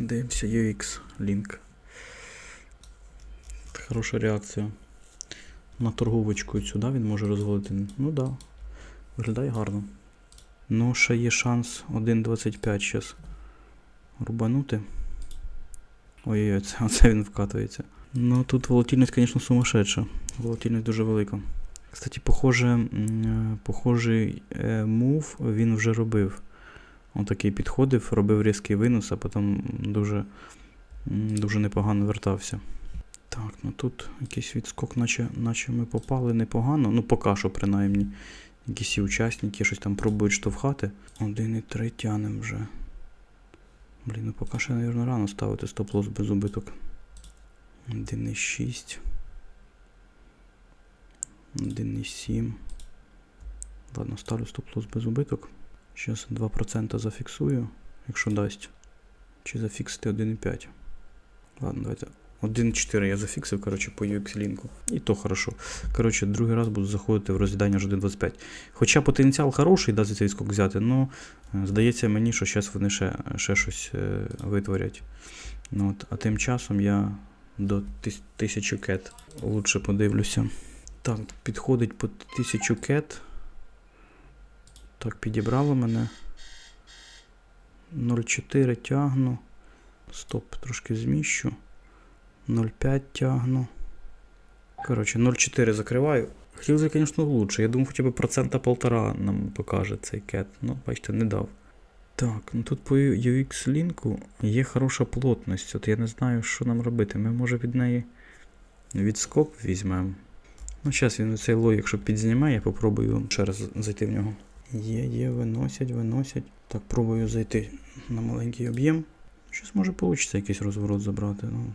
Дивимося UX Link. Хороша реакція. На торговочку сюди він може розводити. Ну да. Виглядає гарно. Ну, ще є шанс 1.25 зараз рубанути. Ой-ой, це, оце він вкатується. Ну тут волатильність, звісно, сумасшедша. Волатильність дуже велика. Кстати, похоже, е, похожий е, мув він вже робив. Он такий підходив, робив різкий винос, а потім дуже, дуже непогано вертався. Так, ну тут якийсь відскок, наче, наче ми попали непогано. Ну, поки що, принаймні. Якісь учасники щось там пробують штовхати. Один і три тянем вже. Блін, ну поки що, мабуть, рано ставити стоп-лосс без убиток. 1,6. 1,7. Ладно, ставлю стоп-лосс без убиток. Зараз 2% зафіксую, якщо дасть. Чи зафіксити 1,5. Ладно, давайте. 1,4 я зафіксив, коротше, по UX лінку. І то хорошо. Коротше, другий раз буду заходити в розглядання аж 1.25. Хоча потенціал хороший, да, за цей відскок взяти, але здається мені, що зараз вони ще, ще щось е, витворять. Ну, от, а тим часом я до 1000 кет лучше подивлюся. Так, підходить по 1000 кет. Так, підібрало мене. 0,4 тягну. Стоп, трошки зміщу. 0,5 тягну. Коротше, 0,4 закриваю. Хотів би, звісно, лучше. Я думав, хоча б процента полтора нам покаже цей кет. Ну, бачите, не дав. Так, ну тут по UX лінку є хороша плотність. От я не знаю, що нам робити. Ми, може, від неї відскок візьмемо. Ну, зараз він цей лой, якщо підзнімає, я попробую ще раз зайти в нього. Є, є, виносять, виносять. Так, пробую зайти на маленький об'єм. Щось може вийде якийсь розворот забрати. Ну.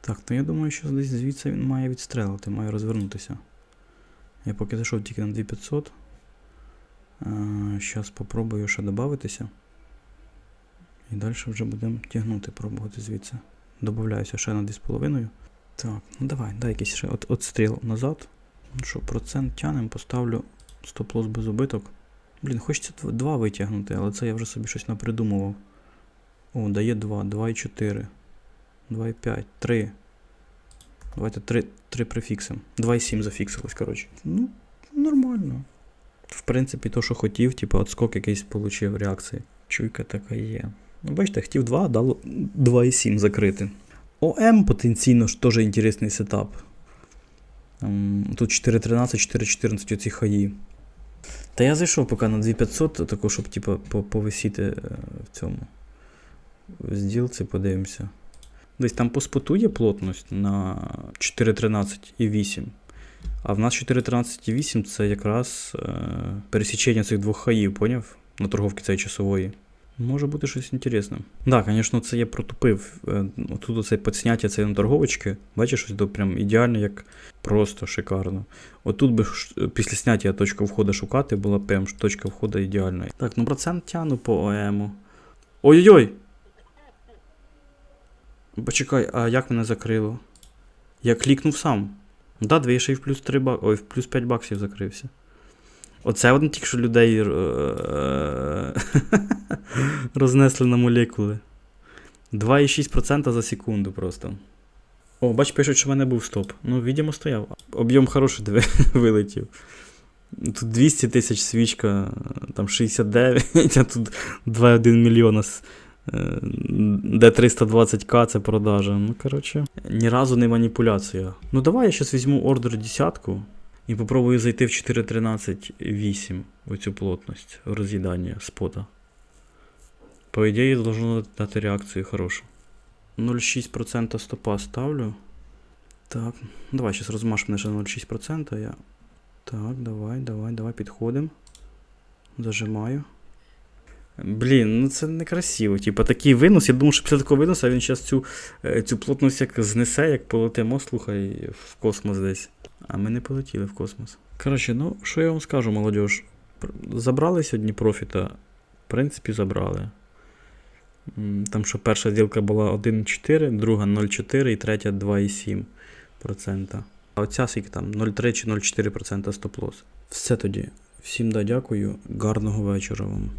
Так, то я думаю, що десь звідси він має відстрелити, має розвернутися. Я поки зайшов тільки на 2500. Зараз спробую ще додатися. І далі вже будемо тягнути, пробувати звідси. Добавляюся ще на 2,5. Так, ну давай, дай якийсь ще от, отстріл назад. Ну що, процент тянем, поставлю стоп-лосс без убиток. Блін, хочеться 2 витягнути, але це я вже собі щось напридумував. О, дає 2, 2,4. 2,5, 3. Давайте 3, 3 прифіксимо. 2,7 зафіксилось, коротше. Ну, нормально. В принципі, то, що хотів, типу, отскок якийсь получив реакції. Чуйка така є. Ну, бачите, хотів 2, дало 2,7 закрити. ОМ потенційно ж теж інтересний сетап. Ем, Тут 4.13, 4.14 оці хаї. Та я зайшов поки на 2500, тако, щоб типу, повисіти е, в цьому. В зділці подивимося. Десь там по споту є плотність на 4.13 і 8. А в нас 4.13 і 8 це якраз е, пересічення цих двох хаїв, поняв? На торговці цієї часової. Може бути щось інтересне. Так, да, звісно, це я протупив. Е, Тут оце підсняття цієї торговочки. Бачиш, ось до прям ідеально, як просто шикарно. Отут би після зняття точку входу шукати, була б прям точка входу ідеальна. Так, ну процент тяну по ОЕМу. Ой-ой-ой! Почекай, а як мене закрило? Я клікнув сам. Да, дві ще й в плюс 3 бак... Ой, в плюс 5 баксів закрився. Оце один тільки що людей е, рознесли на молекули. 2,6% за секунду просто. О, бач, пишуть, що в мене був стоп. Ну, відомо, стояв. Об'єм хороший диви, вилетів. Тут 200 тисяч свічка, там 69, а тут 2,1 мільйона. е, Де 320к це продажа. Ну, коротше, ні разу не маніпуляція. Ну давай я зараз візьму ордер десятку і попробую зайти в 4.13.8 у цю плотність роз'їдання спота. По ідеї, должно дати реакцію хорошу. 0,6% стопа ставлю. Так, давай зараз розмажемо ще на 0,6%. Я... Так, давай, давай, давай, підходимо. Зажимаю. Блін, ну це некрасиво. Типа такий винос. Я думав, що після такого виносу він зараз цю, е, цю плотність як знесе, як полетимо, слухай, в космос десь. А ми не полетіли в космос. Коротше, ну, що я вам скажу, молодіж. Забрали сьогодні профіта. В принципі, забрали. Там що перша ділка була 1,4, друга 0,4 і третя 2,7%. А оця скільки там 0,3 чи 0,4% стоп-лосс. Все тоді. Всім да, дякую. Гарного вечора вам.